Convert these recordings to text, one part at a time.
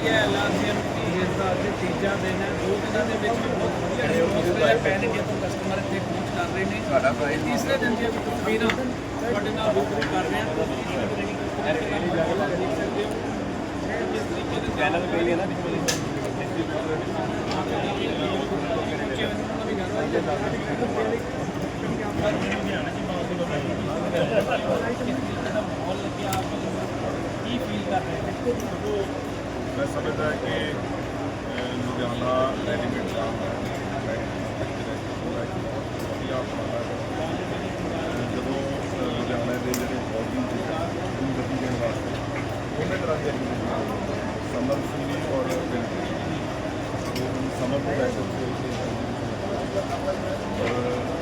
ਵਧੀਆ ਐਲਾਨੀਅਨ ਇਸ ਦਾ ਅੱਜ ਤੀਜਾ ਦਿਨ ਹੈ ਦੋ ਦਿਨਾਂ ਦੇ ਵਿੱਚ ਵੀ ਬਹੁਤ ਵਧੀਆ ਐਟਮੋਸਫੇਅਰ ਪੈਨ ਇੰਡੀਆ ਤੋਂ ਕਸਟਮਰ ਇੱਥੇ ਪਹੁੰਚ ਕਰ ਰਹੇ ਨੇ। ਸਾਡਾ ਪ੍ਰਾਈਸ ਤੀਸਰੇ ਦਿਨ ਦੀਆਂ ਤਸਵੀਰਾਂ ਤੁਹਾਡੇ ਨਾਲ ਰੂਬਰੂ ਕਰ ਰਹੇ ਹਾਂ। ਹੋ ਜਿਸ ਤਰੀਕੇ ਦੇ ਚੈਨਲ ਪੇ ਲਿਆ ਨਾ ਕੀ ਫੀਲ ਕਰ ਰਹੇ ਨੇ? ਮੈਂ ਸਮਝਦਾ ਕਿ ਲੁਧਿਆਣਾ ਰੈਡੀਮੇਡ ਦਾ ਜਦੋਂ ਅਹ, ਲੁਧਿਆਣਾ ਦੇ ਜਿਹੜੇ ਫੌਜੀ ਸੀ ਗਤੀ ਦੇਣ ਵਾਸਤੇ ਉਹਨੇ ਤਰ੍ਹਾਂ ਦੇ ਐਕਟੀਵਿਟੀ ਸਮਰ ਸੀਰੀ ਔਰ ਸਮਰ ਤੋਂ ਬੈਕ ਔਰ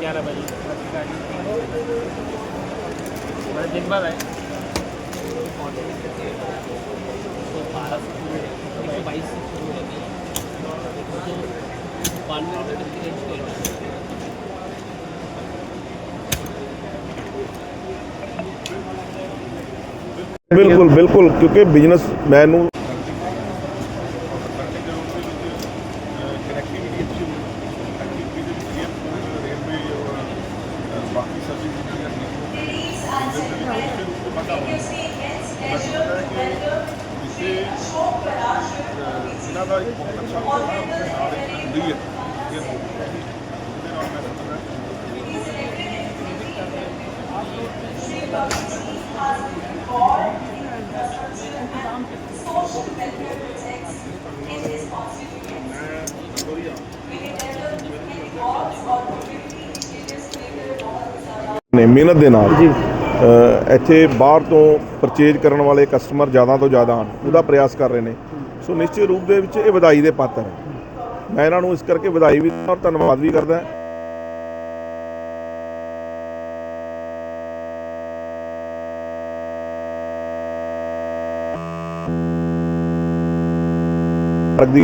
ग्यारह बजे दिन भर है तो बारह से एक सौ बाईस ਬਿਲਕੁਲ ਬਿਲਕੁਲ ਕਿਉਂਕਿ ਬਿਜ਼ਨਸ ਮੈਨ ਨੂੰ ਇਹਨਾਂ ਦਾ ਇੱਕ ਬਹੁਤ ਅੱਛਾ ਪ੍ਰੋਗਰਾਮ ਨਾਲ ਹੁੰਦੀ ਹੈ ਨੇ ਮਿਹਨਤ ਦੇ ਨਾਲ ਜੀ। ਇੱਥੇ ਬਾਹਰ ਤੋਂ ਪਰਚੇਜ ਕਰਨ ਵਾਲੇ ਕਸਟਮਰ ਜ਼ਿਆਦਾ ਤੋਂ ਜ਼ਿਆਦਾ ਹਨ ਉਹਦਾ ਪ੍ਰਯਾਸ ਕਰ ਰਹੇ ਨੇ। ਸੋ ਨਿਸ਼ਚਿਤ ਰੂਪ ਦੇ ਵਿੱਚ ਇਹ ਵਧਾਈ ਦੇ ਪਾਤਰ ਹੈ। ਮੈਂ ਇਹਨਾਂ ਨੂੰ ਇਸ ਕਰਕੇ ਵਧਾਈ ਵੀ ਦਿੰਦਾ ਔਰ ਧੰਨਵਾਦ ਵੀ ਕਰਦਾ। ਦੀ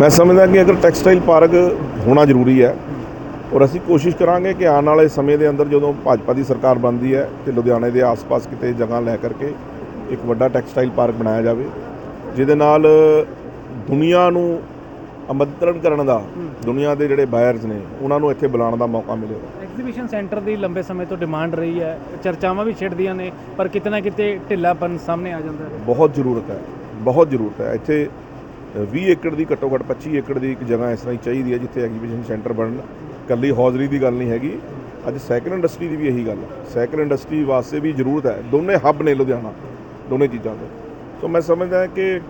ਮੈਂ ਸਮਝਦਾ ਕਿ ਅਗਰ ਟੈਕਸਟਾਈਲ ਪਾਰਕ ਹੋਣਾ ਜ਼ਰੂਰੀ ਹੈ ਔਰ ਅਸੀਂ ਕੋਸ਼ਿਸ਼ ਕਰਾਂਗੇ ਕਿ ਆਉਣ ਵਾਲੇ ਸਮੇਂ ਦੇ ਅੰਦਰ ਜਦੋਂ ਭਾਜਪਾ ਦੀ ਸਰਕਾਰ ਬਣਦੀ ਹੈ ਤੇ ਲੁਧਿਆਣੇ ਦੇ ਆਸ-ਪਾਸ ਕਿਤੇ ਜਗ੍ਹਾ ਲੈ ਕਰਕੇ ਇੱਕ ਵੱਡਾ ਟੈਕਸਟਾਈਲ ਪਾਰਕ ਬਣਾਇਆ ਜਾਵੇ ਜਿਹਦੇ ਨਾਲ ਦੁਨੀਆ ਨੂੰ ਆਮੰਤਰਣ ਕਰਨ ਦਾ ਦੁਨੀਆ ਦੇ ਜਿਹੜੇ ਬਾਇਰਸ ਨੇ ਉਹਨਾਂ ਨੂੰ ਇੱਥੇ ਬੁਲਾਉਣ ਦਾ ਮੌਕਾ ਮਿਲੇਗਾ ਐਗਜ਼ੀਬਿਸ਼ਨ ਸੈਂਟਰ ਦੀ ਲੰਬੇ ਸਮੇਂ ਤੋਂ ਡਿਮਾਂਡ ਰਹੀ ਹੈ। ਚਰਚਾਵਾਂ ਵੀ ਛਿੜਦੀਆਂ ਨੇ ਪਰ ਕਿਤੇ ਨਾ ਕਿਤੇ ਢਿੱਲਾਪਨ ਸਾਹਮਣੇ ਆ ਜਾਂਦਾ ਹੈ। ਬਹੁਤ ਜ਼ਰੂਰਤ ਹੈ ਬਹੁਤ ਜ਼ਰੂਰਤ ਹੈ। ਇੱਥੇ ਅ, 20 ਏਕੜ ਦੀ ਘੱਟੋ ਘੱਟ 25 ਏਕੜ ਦੀ ਇੱਕ ਜਗ੍ਹਾ ਇਸ ਤਰ੍ਹਾਂ ਹੀ ਚਾਹੀਦੀ ਹੈ ਜਿੱਥੇ ਐਗਜ਼ੀਬਿਸ਼ਨ ਸੈਂਟਰ ਬਣਨ। ਕੱਲੀ ਹੌਜ਼ਰੀ ਦੀ ਗੱਲ ਨਹੀਂ ਹੈਗੀ। ਅੱਜ ਸਾਈਕਲ ਇੰਡਸਟਰੀ ਦੀ ਵੀ ਇਹੀ ਗੱਲ ਹੈ। ਸਾਈਕਲ ਇੰਡਸਟਰੀ ਵਾਸਤੇ ਵੀ ਜ਼ਰੂਰਤ ਹੈ। ਦੋਨੇ ਹੱਬ ਨੇ ਲੁਧਿਆਣਾ ਦੋਨੇ ਚੀਜ਼ਾਂ ਦੇ। ਸੋ ਮੈਂ ਸਮਝਦਾ ਕਿ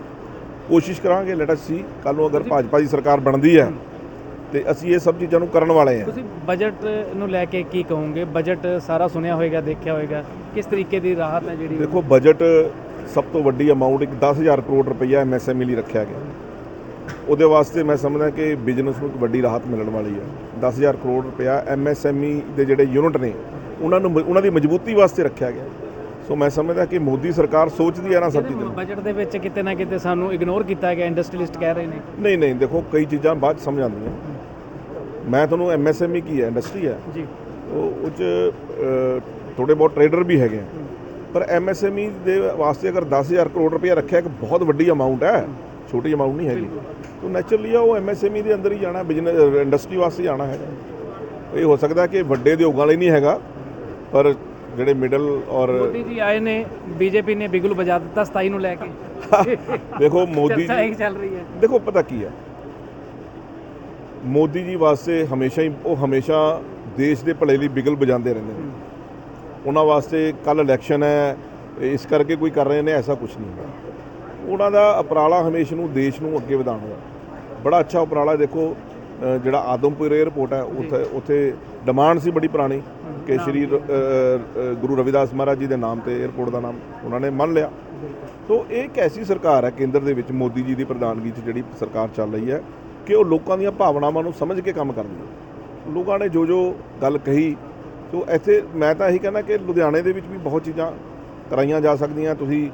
ਕੋਸ਼ਿਸ਼ ਕਰਾਂਗੇ ਲੈਟ ਅਸ ਸੀ ਕੱਲ ਨੂੰ ਅਗਰ ਭਾਜਪਾ ਦੀ ਸਰਕਾਰ ਬਣਦੀ ਹੈ ਤੇ ਅਸੀਂ ਇਹ ਸਭ ਚੀਜ਼ਾਂ ਨੂੰ ਕਰਨ ਵਾਲੇ ਹਾਂ। ਤੁਸੀਂ ਬਜਟ ਨੂੰ ਲੈ ਕੇ ਕੀ ਕਹੋਗੇ? ਬਜਟ ਸਾਰਾ ਸੁਣਿਆ ਹੋਵੇਗਾ ਦੇਖਿਆ ਹੋਵੇਗਾ ਕਿਸ ਤਰੀਕੇ ਦੀ ਰਾਹਤ ਹੈ ਜਿਹੜੀ ਦੇਖੋ ਬਜਟ ਸਭ ਤੋਂ ਵੱਡੀ ਅਮਾਉਂਟ ਇੱਕ 10000 ਕਰੋੜ ਰੁਪਈਆ ਐਮਐਸਐਮਈ ਲਈ ਰੱਖਿਆ ਗਿਆ। ਉਹਦੇ ਵਾਸਤੇ ਮੈਂ ਸਮਝਦਾ ਕਿ ਬਿਜ਼ਨਸ ਨੂੰ ਇੱਕ ਵੱਡੀ ਰਾਹਤ ਮਿਲਣ ਵਾਲੀ ਹੈ। 10000 ਕਰੋੜ ਰੁਪਇਆ ਐਮਐਸਐਮਈ ਦੇ ਜਿਹੜੇ ਯੂਨਿਟ ਨੇ ਉਹਨਾਂ ਨੂੰ ਉਹਨਾਂ ਦੀ ਮਜ਼ਬੂਤੀ ਵਾਸਤੇ ਰੱਖਿਆ ਗਿਆ। ਸੋ ਮੈਂ ਸਮਝਦਾ ਕਿ ਮੋਦੀ ਸਰਕਾਰ ਸੋਚਦੀ ਹੈ ਨਾ ਸਭ ਚੀਜ਼ਾਂ। ਬਜਟ ਦੇ ਵਿੱਚ ਕਿਤੇ ਨਾ ਕਿਤੇ ਸਾਨੂੰ ਇਗਨੋਰ ਕੀਤਾ ਗਿਆ ਇੰਡਸਟਰੀਲਿਸਟ ਕਹਿ ਰਹੇ ਨੇ। ਨਹੀਂ ਨਹੀਂ ਦੇਖੋ ਕਈ ਚੀਜ਼ਾਂ ਬਾਅਦ ਸਮਝ ਆਉਂਦੀਆਂ। ਮੈਂ ਤੁਹਾਨੂੰ ਐਮਐਸਐਮਈ ਕੀ ਹੈ ਇੰਡਸਟਰੀ ਹੈ? ਜੀ। ਉਹ ਉਹ 'ਚ ਅ, ਥੋੜੇ ਬਹੁਤ ਟਰੇਡਰ ਵੀ ਹੈਗੇ ਆ। ਪਰ ਐਮਐਸਐਮਈ ਦੇ ਵਾਸਤੇ ਅਗਰ 10000 ਕਰੋੜ ਰੁਪਏ ਰੱਖਿਆ ਇੱਕ ਬਹੁਤ ਵੱਡੀ ਅਮਾਉਂਟ ਹੈ। ਛੋਟੀ ਅਮਾਉਂਟ ਨਹੀਂ ਹੈਗੀ। ਤਾਂ ਨੈਚੁਰਲੀ ਆ ਉਹ ਐਮਐਸਐਮਈ ਦੇ ਅੰਦਰ ਹੀ ਜਾਣਾ ਬਿਜ਼ਨਸ ਇੰਡਸਟਰੀ ਵਾਸਤੇ ਜਾਣਾ ਹੈ ਇਹ ਹੋ ਸਕਦਾ ਕਿ ਵੱਡੇ ਉਦਯੋਗਾਂ ਲਈ ਨਹੀਂ ਹੈਗਾ ਪਰ ਜਿਹੜੇ ਮਿਡਲ ਔਰ ਮੋਦੀ ਜੀ ਆਏ ਨੇ ਬੀਜੇਪੀ ਨੇ ਬਿਗਲ ਵਜਾ ਦਿੱਤਾ 27 ਨੂੰ ਲੈ ਕੇ। ਦੇਖੋ ਮੋਦੀ ਜੀ ਚੱਲ ਰਹੀ ਹੈ। ਦੇਖੋ ਪਤਾ ਕੀ ਹੈ? ਮੋਦੀ ਜੀ ਵਾਸਤੇ ਹਮੇਸ਼ਾ ਹੀ ਉਹ ਹਮੇਸ਼ਾ ਦੇਸ਼ ਦੇ ਭਲੇ ਲਈ ਬਿਗਲ ਵਜਾਉਂਦੇ ਰਹਿੰਦੇ ਨੇ। ਉਹਨਾਂ ਵਾਸਤੇ ਕੱਲ ਇਲੈਕਸ਼ਨ ਹੈ ਇਸ ਕਰਕੇ ਕੋਈ ਕਰ ਰਹੇ ਨੇ ਐਸਾ ਕੁਝ ਨਹੀਂ ਹੈ। ਉਹਨਾਂ ਦਾ ਉਪਰਾਲਾ ਹਮੇਸ਼ਾ ਨੂੰ ਦੇਸ਼ ਨੂੰ ਅੱਗੇ ਵਧਾਉਣ ਦਾ ਬੜਾ ਅੱਛਾ ਉਪਰਾਲਾ ਦੇਖੋ ਜਿਹੜਾ ਆਦਮਪੁਰ 에ਅਰਪੋਰਟ ਹੈ ਉੱਥੇ ਉੱਥੇ ਡਿਮਾਂਡ ਸੀ ਬੜੀ ਪੁਰਾਣੀ ਕਿ ਸ਼੍ਰੀ ਗੁਰੂ ਰਵਿਦਾਸ ਮਹਾਰਾਜ ਜੀ ਦੇ ਨਾਮ ਤੇ 에ਅਰਪੋਰਟ ਦਾ ਨਾਮ ਉਹਨਾਂ ਨੇ ਮੰਨ ਲਿਆ। ਤੋ ਇਹ ਇੱਕ ਐਸੀ ਸਰਕਾਰ ਹੈ ਕੇਂਦਰ ਦੇ ਵਿੱਚ ਮੋਦੀ ਜੀ ਦੀ ਪ੍ਰਧਾਨਗੀ 'ਚ ਜਿਹੜੀ ਸਰਕਾਰ ਚੱਲ ਰਹੀ ਹੈ ਕਿ ਉਹ ਲੋਕਾਂ ਦੀਆਂ ਭਾਵਨਾਵਾਂ ਨੂੰ ਸਮਝ ਕੇ ਕੰਮ ਕਰਦੀ ਹੈ। ਲੋਕਾਂ ਨੇ ਜੋ ਜੋ ਗੱਲ ਕਹੀ ਸੋ ਇੱਥੇ ਮੈਂ ਤਾਂ ਇਹੀ ਕਹਿੰਦਾ ਕਿ ਲੁਧਿਆਣੇ ਦੇ ਵਿੱਚ ਵੀ ਬਹੁਤ ਚੀਜ਼ਾਂ ਕਰਾਈਆਂ ਜਾ ਸਕਦੀਆਂ। ਤੁਸੀਂ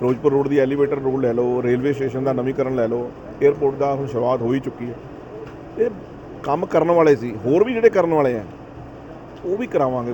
ਫਿਰੋਜ਼ਪੁਰ ਰੋਡ ਦੀ ਐਲੀਵੇਟਰ ਰੋਡ ਲੈ ਲਓ, ਰੇਲਵੇ ਸਟੇਸ਼ਨ ਦਾ ਨਵੀਕਰਨ ਲੈ ਲਓ 에ਅਰਪੋਰਟ ਦਾ ਹੁਣ ਸ਼ੁਰੂਆਤ ਹੋ ਹੀ ਚੁੱਕੀ ਹੈ। ਇਹ ਕੰਮ ਕਰਨ ਵਾਲੇ ਸੀ, ਹੋਰ ਵੀ ਜਿਹੜੇ ਕਰਨ ਵਾਲੇ ਆ, ਉਹ ਵੀ ਕਰਾਵਾਂਗੇ।